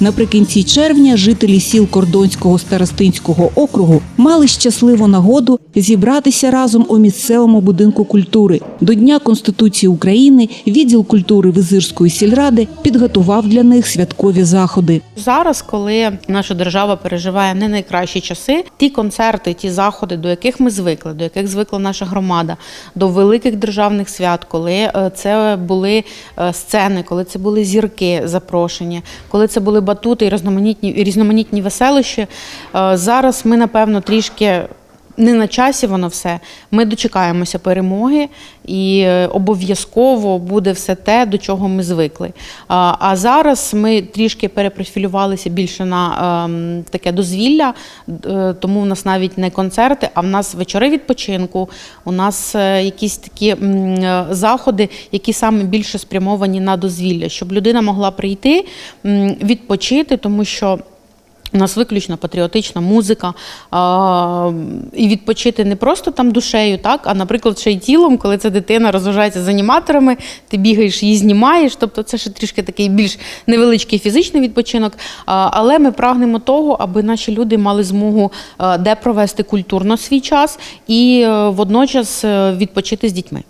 Наприкінці червня жителі сіл Кордонського старостинського округу мали щасливу нагоду зібратися разом у місцевому будинку культури. До Дня Конституції України відділ культури Визирської сільради підготував для них святкові заходи. Зараз, коли наша держава переживає не найкращі часи, ті концерти, ті заходи, до яких ми звикли, до яких звикла наша громада, до великих державних свят, коли е, це були е, сцени, коли це були зірки запрошені, коли це були батути і різноманітні, різноманітні веселищі. е, Зараз ми, напевно, трішки. Не на часі воно все. Ми дочекаємося перемоги, і е, обов'язково буде все те, до чого ми звикли. А, зараз ми трішки перепрофілювалися більше на ем, таке дозвілля, е, тому в нас навіть не концерти, а в нас вечори відпочинку. У нас е, якісь такі заходи, які саме більше спрямовані на дозвілля, щоб людина могла прийти, відпочити, тому що. У нас виключно патріотична музика а, і відпочити не просто там душею, так, а, наприклад, ще й тілом, коли ця дитина розважається з аніматорами, ти бігаєш, її знімаєш. Тобто це ще трішки такий більш невеличкий фізичний відпочинок. А, але ми прагнемо того, аби наші люди мали змогу де провести культурно свій час і е, водночас е, відпочити з дітьми.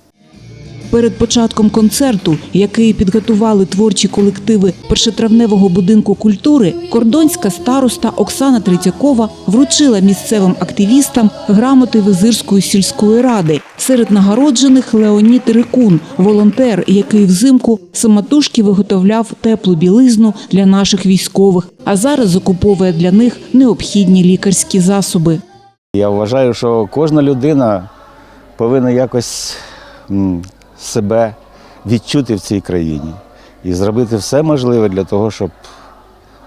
Перед початком концерту, який підготували творчі колективи першотравневого будинку культури, кордонська староста Оксана Третьякова вручила місцевим активістам грамоти Визирської сільської ради. Серед нагороджених Леонід Рикун, волонтер, який взимку самотужки виготовляв теплу білизну для наших військових, а зараз закуповує для них необхідні лікарські засоби. Я вважаю, що кожна людина повинна якось себе відчути в цій країні і зробити все можливе для того, щоб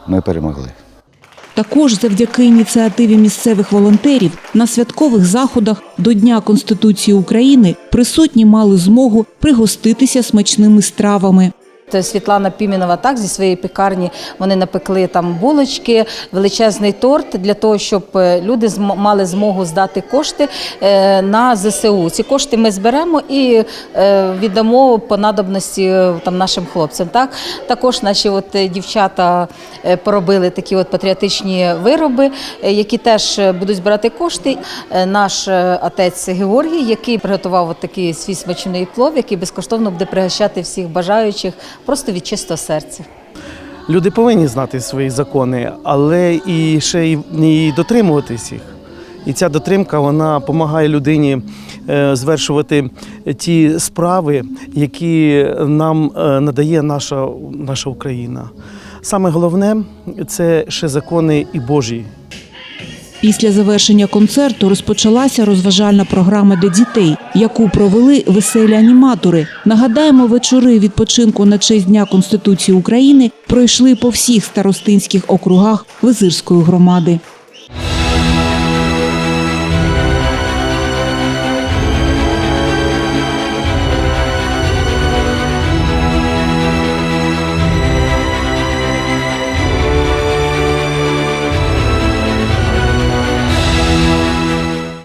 ми перемогли. Також завдяки ініціативі місцевих волонтерів на святкових заходах до Дня Конституції України присутні мали змогу пригоститися смачними стравами. Це Світлана Пімінова так зі своєї пекарні вони напекли там булочки, величезний торт для того, щоб е, люди мали змогу здати кошти е, на ЗСУ. Ці кошти ми зберемо і е, віддамо по надобності е, там нашим хлопцям. Так також наші от е, дівчата е, поробили такі от патріотичні вироби, е, які теж е, будуть збирати кошти. Е, Наш е, отець Георгій, який приготував от такий свій смачний плов, який безкоштовно буде пригощати всіх бажаючих просто від чистого серця. Люди повинні знати свої закони, але і ще й дотримуватись їх. І ця дотримка вона допомагає людині е, звершувати ті справи, які нам е, надає наша, наша Україна. Саме головне це ще закони і Божі, Після завершення концерту розпочалася розважальна програма для дітей, яку провели веселі аніматори. Нагадаємо, вечори відпочинку на честь Дня Конституції України пройшли по всіх старостинських округах Визирської громади.